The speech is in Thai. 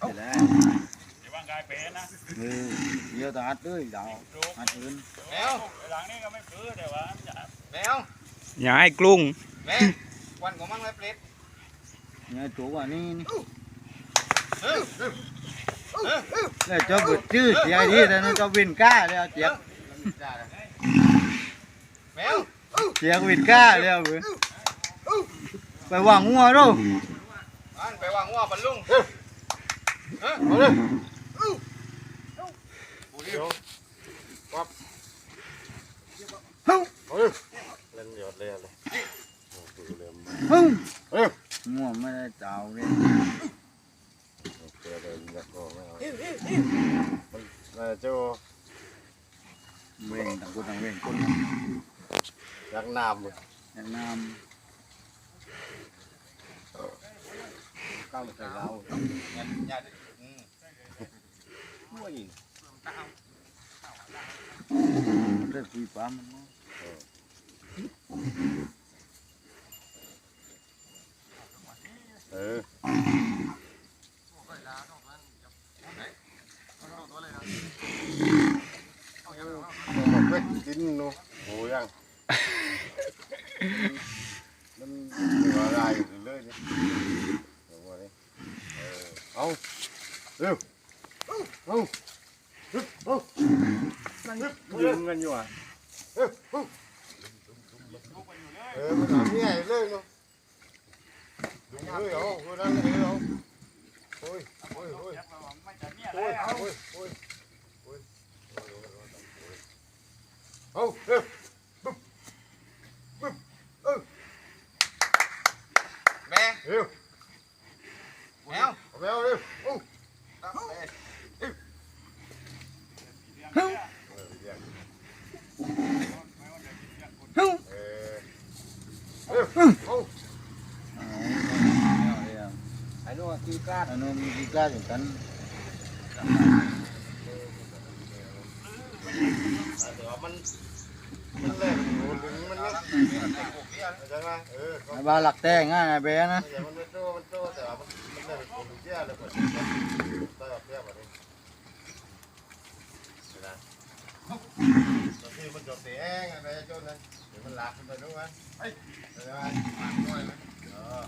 เออเดี๋ยวตาอัดเลยดาวอัดอื่นแมวหลังนี้ก็ไม่ฟื้นแต่ว่าแมวอย่าให้กรุ้งแมววันของมันไว้เปล็ดเนี่ยตัวว่านี่นี่เออเออเจ้าบุตรชื่อเสียดีแต่นั่นเจ้าวินก้าแล้วเจียกแมวเจียกวินก้าแล้วเว้ยไปวางงัวดูอันไปวางหัวบรรลุง เอาเลยเล่นหยดเลยเลยโอ้โหเล่นฮึ่มงัวไม่ได้เจ้าเลยเจอเลยยักษ์ก็ไม่เอามันเออเจ้าเว้งต่างคนต่างเว้งคนยักษ์น้ำเลยอย่างน้ำก้าวใส่เราอย่าอย่าอืมโอ้ย เรื่องคุยป้ามันเนาะเออบอกไปกินนูโหยังมันเหลืออะไรอยู่เลยนี่เดี๋ยวว่านี่เออเอาเร็ว เอาเอาเอายืนกันอยู่อ่ะเออเออมันทำเนี่ยเลยเนาะดูเลยเอาคนนั้นเลยเอาโอ้ยโอ้ยโอ้ย ไม่จะเนี่ย โอ้ย แล้ว โอ้ยโอ้ยโอ้ยเอาเร็ว แมว เร็ว แมว เอาไปเอาเร็วโอ้ เอาแมว เออเดี๋ยวเออเร็วเอา ไอ้นู่นกีกาดไอ้นู่นมีกีกาดอย่างกัน แต่ว่ามันมันเล่นโอ้ดึงมันเล่น ไอ้พวกเนี้ย ใช่ไหมเออก็ ไอ้บ้าหลักแต่ง่ายไอ้เบ้นะ แต่มันไม่โตมันโตแต่ว่ามันมันเล่นโอ้ ดึงเจ้าเลยคน มันจบเสียงอะไรจนนั้นเดี๋ยวมันหลับไปด้วยวะเฮ้ยเดี๋ยวมันหลับด้วยนะเออ